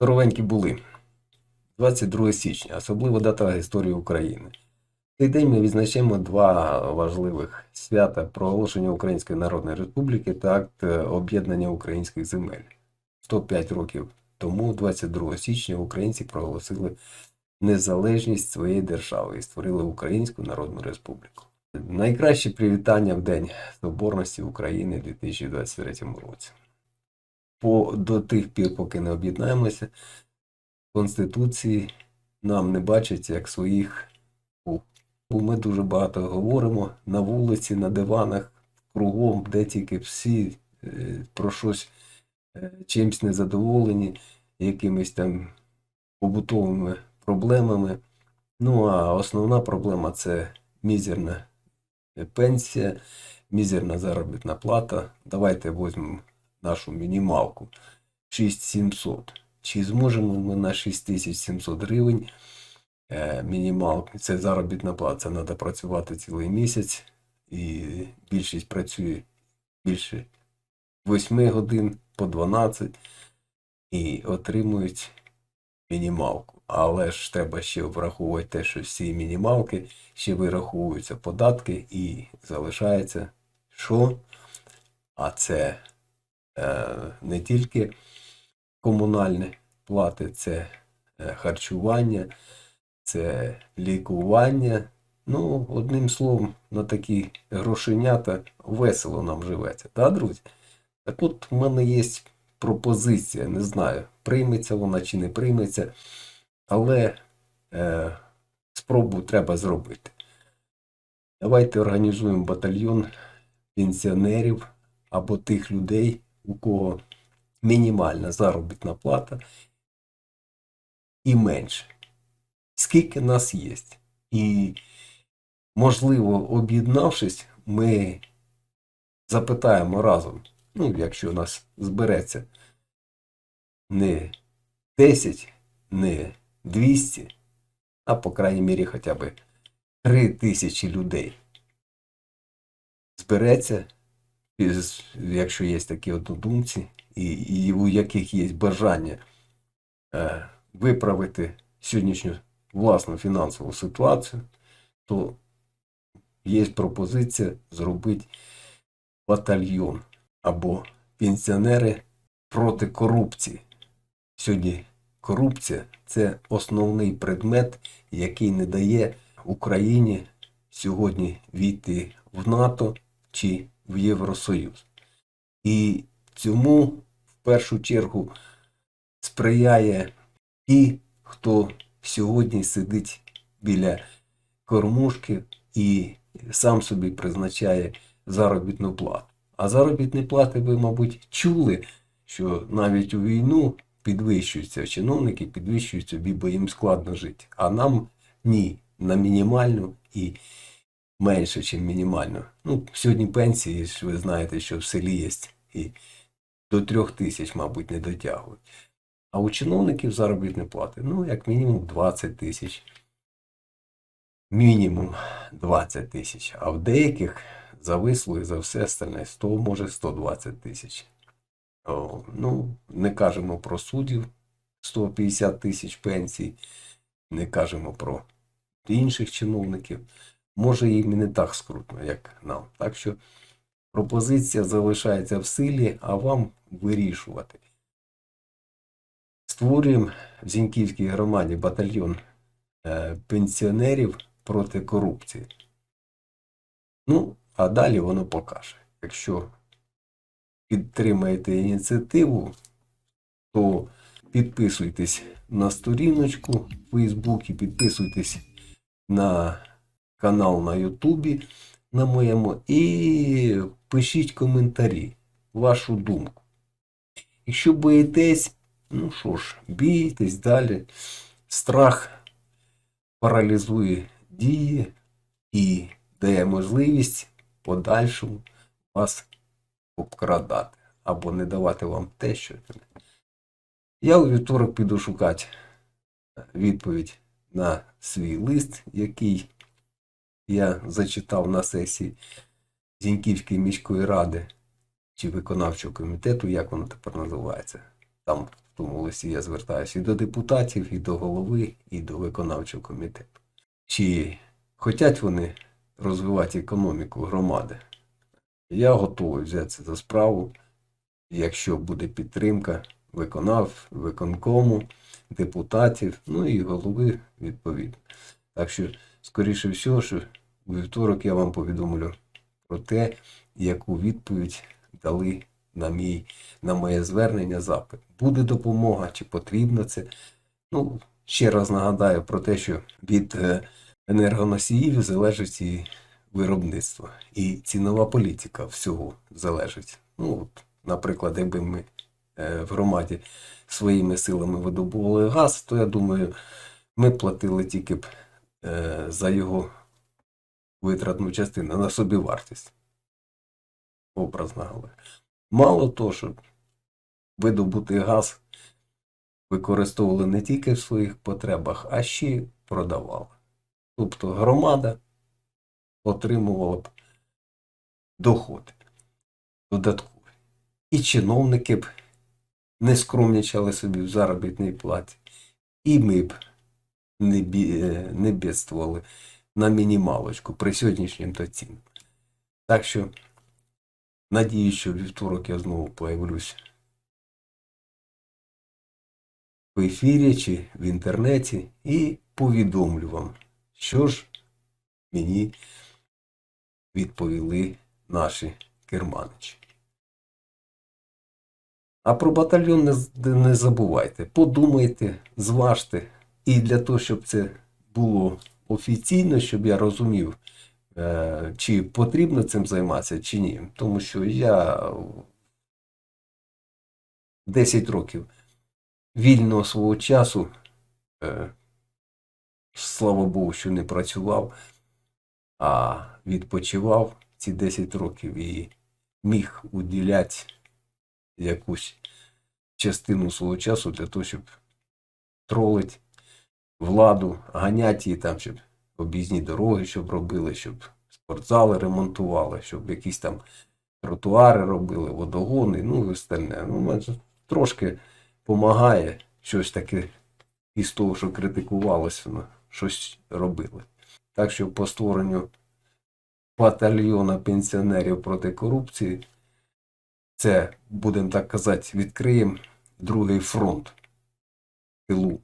Здоровенькі були. 22 січня, особлива дата історії України. Цей день ми відзначаємо два важливих свята проголошення Української Народної Республіки та акт е, об'єднання українських земель. 105 років тому, 22 січня, українці проголосили незалежність своєї держави і створили Українську Народну Республіку. Найкраще привітання в День Соборності України у 2023 році. По, до тих пір, поки не об'єднаємося, Конституції нам не бачать як своїх. Бо Ми дуже багато говоримо на вулиці, на диванах, кругом, де тільки всі е, про щось е, чимсь незадоволені, якимись там побутовими проблемами. Ну а основна проблема це мізерна е, пенсія, мізерна заробітна плата. Давайте візьмемо нашу мінімалку 6700. Чи зможемо ми на 6700 гривень е, мінімалки, це заробітна плата, це треба працювати цілий місяць, і більшість працює більше 8 годин по 12 і отримують мінімалку. Але ж треба ще враховувати те, що цієї мінімалки ще вираховуються податки і залишається що? А це не тільки комунальні плати, це е, харчування, це лікування. Ну, одним словом, на такі грошенята весело нам живеться, так, друзі? Так от в мене є пропозиція, не знаю, прийметься вона чи не прийметься, але е, спробу треба зробити. Давайте організуємо батальйон пенсіонерів або тих людей, у кого мінімальна заробітна плата і менше. Скільки нас є? І, можливо, об'єднавшись, ми запитаємо разом, ну, якщо нас збереться не 10, не 200, а по крайній мірі хоча б 3 тисячі людей. Збереться, якщо є такі однодумці, і, і у яких є бажання е, виправити сьогоднішню власну фінансову ситуацію, то є пропозиція зробити батальйон або пенсіонери проти корупції. Сьогодні корупція це основний предмет, який не дає Україні сьогодні війти в НАТО чи в Євросоюз. І цьому в першу чергу сприяє ті, хто сьогодні сидить біля кормушки і сам собі призначає заробітну плату. А заробітні плати ви, мабуть, чули, що навіть у війну підвищуються чиновники, підвищуються, бо їм складно жити. А нам ні, на мінімальну і менше, ніж мінімально. Ну, сьогодні пенсії, ж ви знаєте, що в селі є і до трьох тисяч, мабуть, не дотягують. А у чиновників заробітні плати, ну, як мінімум 20 тисяч. Мінімум 20 тисяч. А в деяких за вислуги, за все остальне 100, може 120 тисяч. Ну, не кажемо про суддів 150 тисяч пенсій, не кажемо про інших чиновників. Може, їм і не так скрутно, як нам. Так що пропозиція залишається в силі, а вам вирішувати. Створюємо в Зіньківській громаді батальйон е, пенсіонерів проти корупції. Ну, а далі воно покаже. Якщо підтримаєте ініціативу, то підписуйтесь на сторіночку в Фейсбуці, підписуйтесь на канал на Ютубі на моєму і пишіть коментарі, вашу думку. Якщо боїтесь, ну що ж, бійтесь далі. Страх паралізує дії і дає можливість подальшому вас обкрадати або не давати вам те, що. Я у вівторок піду шукати відповідь на свій лист, який я зачитав на сесії Зіньківської міської ради чи виконавчого комітету, як воно тепер називається. Там в тому листі я звертаюся і до депутатів, і до голови, і до виконавчого комітету. Чи хочуть вони розвивати економіку громади? Я готовий взятися за справу, якщо буде підтримка виконав, виконкому, депутатів, ну і голови відповідно. Так що, скоріше всього, що у вівторок я вам повідомлю про те, яку відповідь дали на, мій, на моє звернення запит. Буде допомога, чи потрібно це. Ну, ще раз нагадаю про те, що від е, енергоносіїв залежить і виробництво, і цінова політика всього залежить. Ну, от, наприклад, якби ми е, в громаді своїми силами видобували газ, то я думаю, ми платили тільки б за його витратну частину на собівартість. Образно говоря. Мало того, що видобутий газ використовували не тільки в своїх потребах, а ще й продавали. Тобто громада отримувала б доходи додаткові. І чиновники б не скромнічали собі в заробітній платі, і ми б не, бі... е, не бідствували на мінімалочку при сьогоднішнім то цінам. Так що, надію, що в вівторок я знову появлюсь в ефірі чи в інтернеті і повідомлю вам, що ж мені відповіли наші керманичі. А про батальйон не забувайте. Подумайте, зважте. І для того, щоб це було офіційно, щоб я розумів, е, чи потрібно цим займатися, чи ні. Тому що я 10 років вільного свого часу, е, слава Богу, що не працював, а відпочивав ці 10 років і міг уділяти якусь частину свого часу для того, щоб тролити владу, ганяти її там, щоб об'їзні дороги, щоб робили, щоб спортзали ремонтували, щоб якісь там тротуари робили, водогони, ну і остальне. Ну, трошки допомагає щось таке із того, що критикувалося, ну, щось робили. Так що по створенню батальйона пенсіонерів проти корупції, це, будемо так казати, відкриємо другий фронт тилу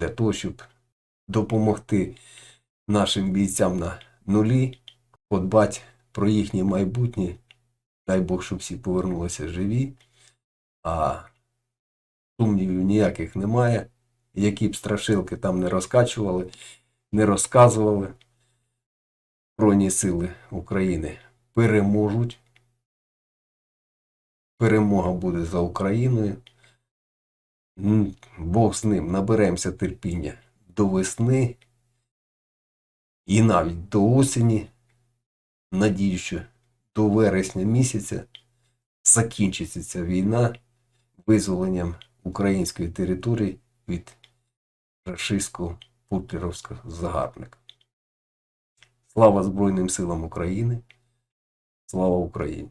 для того, щоб допомогти нашим бійцям на нулі, подбати про їхнє майбутнє. Дай Бог, щоб всі повернулися живі, а сумнівів ніяких немає. Які б страшилки там не розкачували, не розказували, Збройні сили України переможуть. Перемога буде за Україною. Бог з ним, наберемося терпіння до весни і навіть до осені. Надію, що до вересня місяця закінчиться ця війна визволенням української території від рашистського путлеровського загарбника. Слава Збройним силам України! Слава Україні!